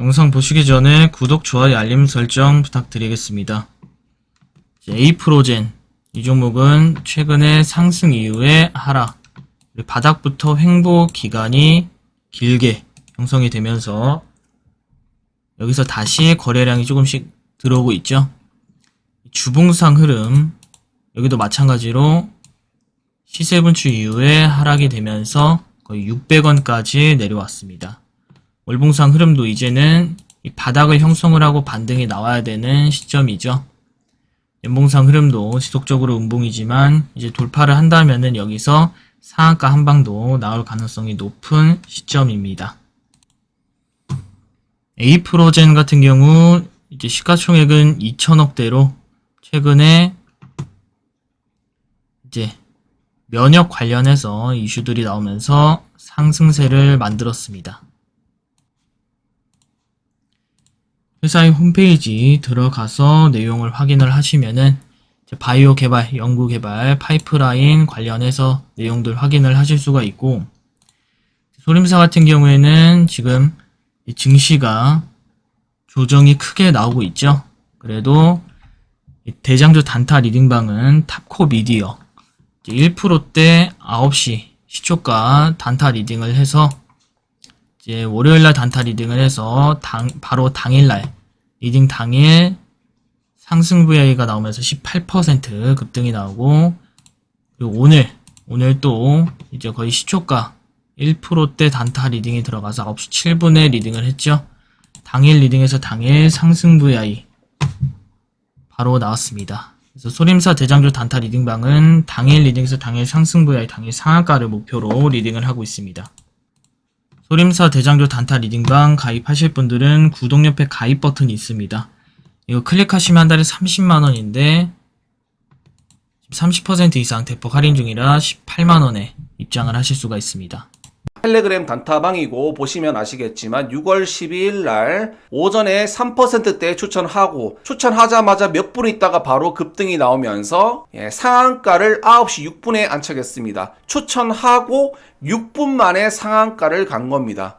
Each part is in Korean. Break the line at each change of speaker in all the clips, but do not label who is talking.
영상 보시기 전에 구독, 좋아요, 알림 설정 부탁드리겠습니다. 에이프로젠 이 종목은 최근에 상승 이후에 하락 바닥부터 횡보 기간이 길게 형성이 되면서 여기서 다시 거래량이 조금씩 들어오고 있죠. 주봉상 흐름 여기도 마찬가지로 시세 분출 이후에 하락이 되면서 거의 600원까지 내려왔습니다. 월봉상 흐름도 이제는 이 바닥을 형성을 하고 반등이 나와야 되는 시점이죠. 연봉상 흐름도 지속적으로 음봉이지만 이제 돌파를 한다면은 여기서 상한가 한 방도 나올 가능성이 높은 시점입니다. 에이프로젠 같은 경우 이제 시가총액은 2천억대로 최근에 이제 면역 관련해서 이슈들이 나오면서 상승세를 만들었습니다. 회사의 홈페이지 들어가서 내용을 확인을 하시면은 바이오 개발, 연구 개발, 파이프라인 관련해서 내용들 확인을 하실 수가 있고 소림사 같은 경우에는 지금 이 증시가 조정이 크게 나오고 있죠. 그래도 이 대장주 단타 리딩방은 탑코 미디어 1%대 9시 시초가 단타 리딩을 해서 이제 월요일날 단타 리딩을 해서 당, 바로 당일날 리딩 당일 상승 VI가 나오면서 18% 급등이 나오고 그리고 오늘 오늘 또 이제 거의 시초가 1%대 단타 리딩이 들어가서 9시 7분에 리딩을 했죠. 당일 리딩에서 당일 상승 VI 바로 나왔습니다. 그래서 소림사 대장주 단타 리딩방은 당일 리딩에서 당일 상승 VI 당일 상한가를 목표로 리딩을 하고 있습니다. 소림사 대장주 단타 리딩방 가입하실 분들은 구독 옆에 가입 버튼이 있습니다. 이거 클릭하시면 한 달에 30만원인데 30% 이상 대폭 할인 중이라 18만원에 입장을 하실 수가 있습니다.
텔레그램 단타방이고 보시면 아시겠지만 6월 12일 날 오전에 3%대 추천하고 추천하자마자 몇 분 있다가 바로 급등이 나오면서 예, 상한가를 9시 6분에 안착했습니다. 추천하고 6분 만에 상한가를 간 겁니다.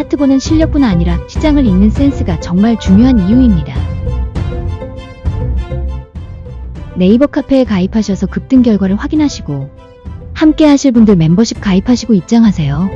차트 보는 실력뿐 아니라 시장을 읽는 센스가 정말 중요한 이유입니다. 네이버 카페에 가입하셔서 급등 결과를 확인하시고 함께 하실 분들 멤버십 가입하시고 입장하세요.